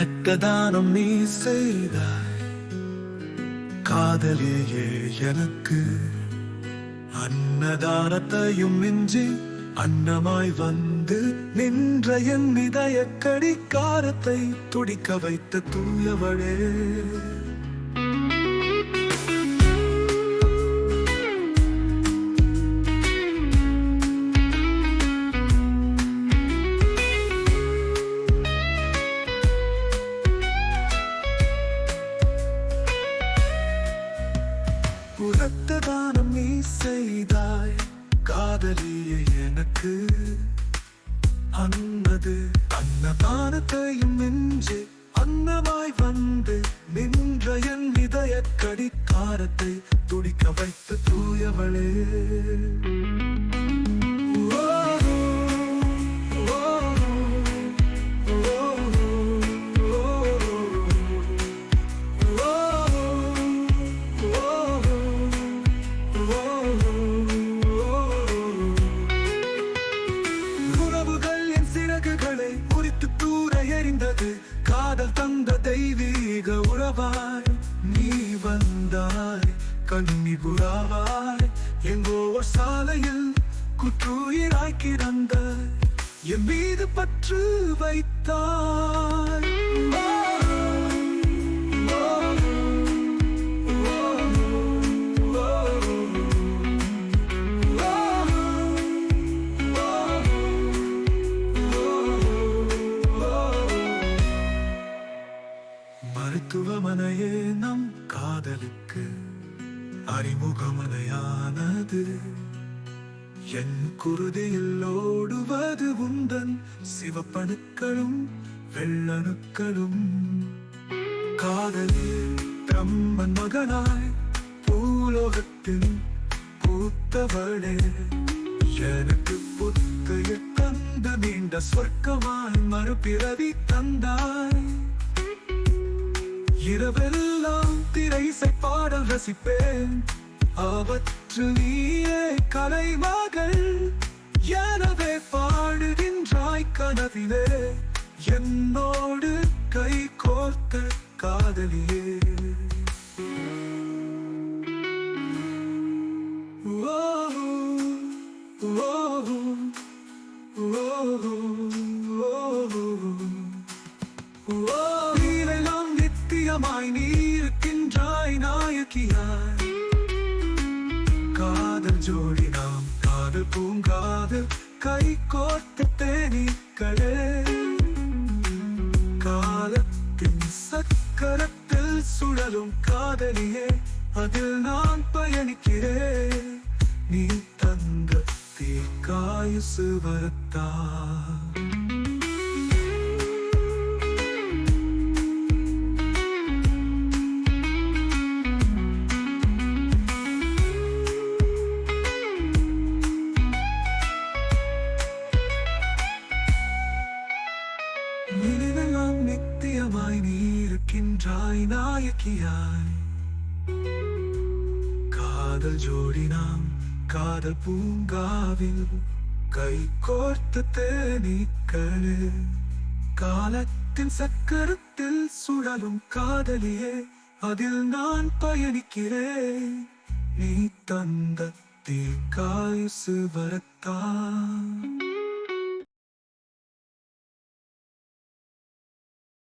இரத்த நீ செய்தாய். காதலியே எனக்கு. அன்னதானத்தையும் மிஞ்சி அன்னமாய் வந்து நின்ற என் இதய கடிகாரத்தை துடிக்க வைத்த தூயவளே. உரத்த தானம் நீ செய்தாய். காதலிய எனக்கு. அன்னது அன்னதானத்தையும் நின்று அன்னமாய் வந்து நின்ற என் இதய கடிக்காரத்தை துடிக்க வைத்த தூயவளே. தூர காதல் தந்த தெய்வீக உறவாய் நீ வந்தாய். கண்ணி புறாவாய். எங்கோ சாலையில் குற்றுயிராய் கிடந்த. என் மீது பற்று வைத்தாய். மருத்துவமனையே நம் காதலுக்கு அறிமுகமனையானது. என் குருதியில் ஓடுவது உந்தன் சிவப்பணுக்களும் வெள்ளணுக்களும். காதலில் பிரம்மன் மகனாய் பூலோகத்தின் பூத்தவளே எனக்கு புத்தையில் தந்த நீண்ட சொர்க்கமாய் மறுபிறவி தந்தாய். இரவெல்லாம் திரைசை பாடல் ரசிப்பேன். அவற்று நீயே கலைமகள் எனவே பாடுகின்றாய் கனவிலே. என்னோடு கை கோர்த்த காதலியே. மாய் நீ இருக்கின்றாய் நாயகியாய் காதல் ஜோடி நாம் காதல் பூங்காதல் கை கோர்த்த தேனீக்களே. காலத்தின் சக்கரத்தில் சுழலும் காதலியே அதில் நான் பயணிக்கிறேன். நீ தந்த தீக்காயுசு சுவரத்தான் நினைவெல்லாம் நித்தியமாய் நீ இருக்கின்றாய் நாயக்கியாய் காதல் ஜோடி நாம் காதல் பூங்காவில் கை கோர்த்து தேனீக்களே. காலத்தின் சக்கரத்தில் சுழலும் காதலியே அதில் நான் பயணிக்கிறேன். நீ தந்த தீக்காயுசு வரத்தான்